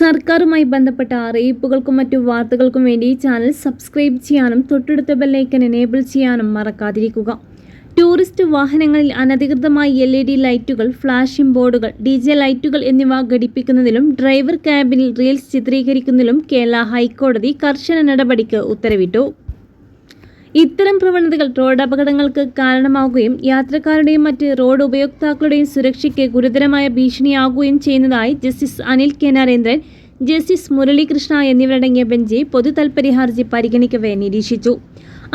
സർക്കാരുമായി ബന്ധപ്പെട്ട അറിയിപ്പുകൾക്കും മറ്റു വാർത്തകൾക്കും വേണ്ടി ചാനൽ സബ്സ്ക്രൈബ് ചെയ്യാനും തൊട്ടടുത്ത ബെല്ലൈക്കൻ എനേബിൾ ചെയ്യാനും മറക്കാതിരിക്കുക. ടൂറിസ്റ്റ് വാഹനങ്ങളിൽ അനധികൃതമായി എൽ ഇ ഡി ലൈറ്റുകൾ ഫ്ലാഷിംഗ് ബോർഡുകൾ ഡി ജെ ലൈറ്റുകൾ എന്നിവ ഘടിപ്പിക്കുന്നതിലും ഡ്രൈവർ ക്യാബിനിൽ റീൽസ് ചിത്രീകരിക്കുന്നതിലും കേരള ഹൈക്കോടതി കർശന നടപടിക്ക് ഉത്തരവിട്ടു. ഇത്തരം പ്രവണതകൾ റോഡ് അപകടങ്ങൾക്ക് കാരണമാവുകയും യാത്രക്കാരുടെയും മറ്റ് റോഡ് ഉപയോക്താക്കളുടെയും സുരക്ഷയ്ക്ക് ഗുരുതരമായ ഭീഷണിയാകുകയും ചെയ്യുന്നതായി justice Anil K Narendran justice Muralikrishna എന്നിവരടങ്ങിയ ബെഞ്ച് പൊതു താൽപര്യ ഹർജി പരിഗണിക്കവേ നിരീക്ഷിച്ചു.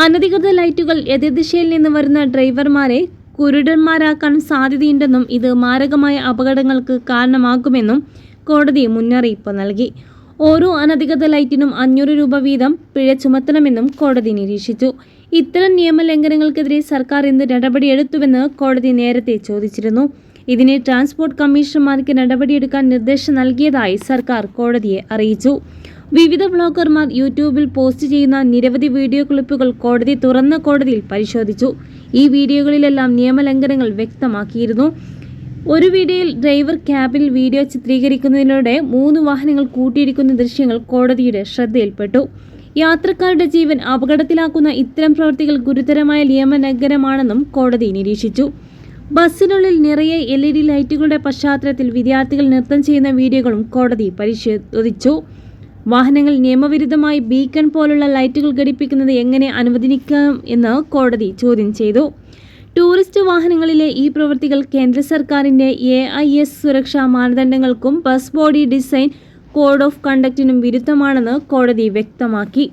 അനധികൃത ലൈറ്റുകൾ എതിർദിശയിൽ നിന്ന് വരുന്ന ഡ്രൈവർമാരെ കുരുടന്മാരാക്കാൻ സാധ്യതയുണ്ടെന്നും ഇത് മാരകമായ അപകടങ്ങൾക്ക് കാരണമാകുമെന്നും കോടതി മുന്നറിയിപ്പ് നൽകി. ഓരോ അനധികൃത ലൈറ്റിനും അഞ്ഞൂറ് രൂപ വീതം പിഴ ചുമത്തണമെന്നും കോടതി നിരീക്ഷിച്ചു. ഇത്തരം നിയമലംഘനങ്ങൾക്കെതിരെ സർക്കാർ എന്ത് നടപടിയെടുത്തുവെന്ന് കോടതി നേരത്തെ ചോദിച്ചിരുന്നു. ഇതിനെ ട്രാൻസ്പോർട്ട് കമ്മീഷണർമാർക്ക് നടപടിയെടുക്കാൻ നിർദ്ദേശം നൽകിയതായി സർക്കാർ കോടതിയെ അറിയിച്ചു. വിവിധ ബ്ലോഗർമാർ യൂട്യൂബിൽ പോസ്റ്റ് ചെയ്യുന്ന നിരവധി വീഡിയോ ക്ലിപ്പുകൾ കോടതി തുറന്ന കോടതിയിൽ പരിശോധിച്ചു. ഈ വീഡിയോകളിലെല്ലാം നിയമലംഘനങ്ങൾ വ്യക്തമാക്കിയിരുന്നു. ഒരു വീഡിയോയിൽ ഡ്രൈവർ ക്യാബിൽ വീഡിയോ ചിത്രീകരിക്കുന്നതിലൂടെ മൂന്ന് വാഹനങ്ങൾ കൂട്ടിയിരിക്കുന്ന ദൃശ്യങ്ങൾ കോടതിയുടെ ശ്രദ്ധയിൽപ്പെട്ടു. യാത്രക്കാരുടെ ജീവൻ അപകടത്തിലാക്കുന്ന ഇത്തരം പ്രവൃത്തികൾ ഗുരുതരമായ നിയമലംഘനമാണെന്നും കോടതി നിരീക്ഷിച്ചു. ബസ്സിനുള്ളിൽ നിറയെ എൽ ഇ ഡി ലൈറ്റുകളുടെ പശ്ചാത്തലത്തിൽ വിദ്യാർത്ഥികൾ നൃത്തം ചെയ്യുന്ന വീഡിയോകളും കോടതി പരിശോധിച്ചു. വാഹനങ്ങൾ നിയമവിരുദ്ധമായി ബീക്കൺ പോലുള്ള ലൈറ്റുകൾ ഘടിപ്പിക്കുന്നത് എങ്ങനെ അനുവദിക്കാം എന്ന് കോടതി ചോദ്യം ചെയ്തു. ടൂറിസ്റ്റ് വാഹനങ്ങളിലെ ഈ പ്രവൃത്തികൾ കേന്ദ്ര സർക്കാരിന്റെ എ ഐ എസ് സുരക്ഷാ മാനദണ്ഡങ്ങൾക്കും bus body design code of കണ്ടക്റ്റിനും വിരുദ്ധമാണെന്ന് കോടതി വ്യക്തമാക്കി